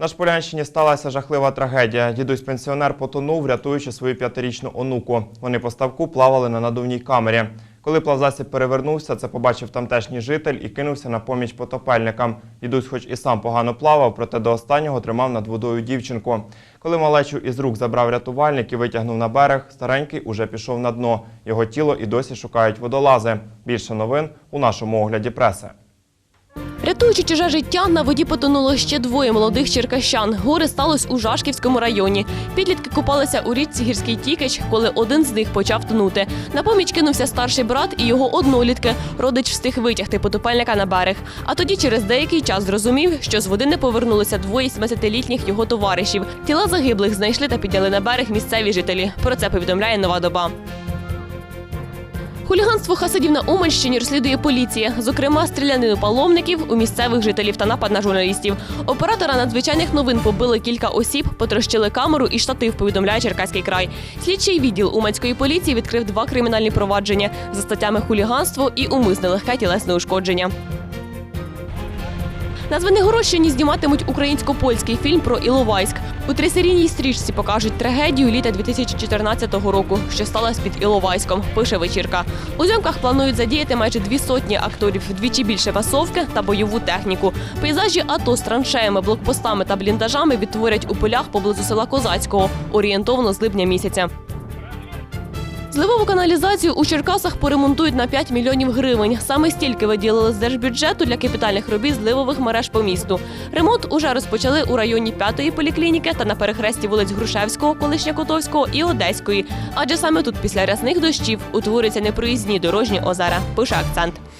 На Шполянщині сталася жахлива трагедія. Дідусь-пенсіонер потонув, рятуючи свою п'ятирічну онуку. Вони по ставку плавали на надувній камері. Коли плавзасіб перевернувся, це побачив тамтешній житель і кинувся на поміч потопельникам. Дідусь, хоч і сам погано плавав, проте до останнього тримав над водою дівчинку. Коли малечу із рук забрав рятувальник і витягнув на берег, старенький уже пішов на дно. Його тіло і досі шукають водолази. Більше новин у нашому огляді преси. Рятуючи чуже життя, на воді потонуло ще двоє молодих черкащан. Горе сталося у Жашківському районі. Підлітки купалися у річці Гірський Тікич, коли один з них почав тонути. На поміч кинувся старший брат і його однолітки. Родич встиг витягти потопельника на берег. А тоді через деякий час зрозумів, що з води не повернулися двоє 17-літніх його товаришів. Тіла загиблих знайшли та підняли на берег місцеві жителі. Про це повідомляє нова доба. Хуліганство хасидів на Уманщині розслідує поліція, зокрема стрілянину паломників у місцевих жителів та напад на журналістів. Оператора надзвичайних новин побили кілька осіб, потрощили камеру і штатив. Повідомляє Черкаський край. Слідчий відділ Уманської поліції відкрив два кримінальні провадження за статтями хуліганство і умисне легке тілесне ушкодження. На Звенигородщині зніматимуть українсько-польський фільм про Іловайськ. У трисерійній стрічці покажуть трагедію літа 2014 року, що сталося під Іловайськом. Пише вечірка. У зйомках планують задіяти майже дві сотні акторів, вдвічі більше масовки та бойову техніку. Пейзажі АТО з траншеями, блокпостами та бліндажами відтворять у полях поблизу села Козацького, орієнтовно з липня місяця. Зливову каналізацію у Черкасах поремонтують на 5 мільйонів гривень. Саме стільки виділили з держбюджету для капітальних робіт зливових мереж по місту. Ремонт уже розпочали у районі п'ятої поліклініки та на перехресті вулиць Грушевського, колишня Котовського і Одеської. Адже саме тут після рясних дощів утворюються непроїзні дорожні озера. Пише акцент.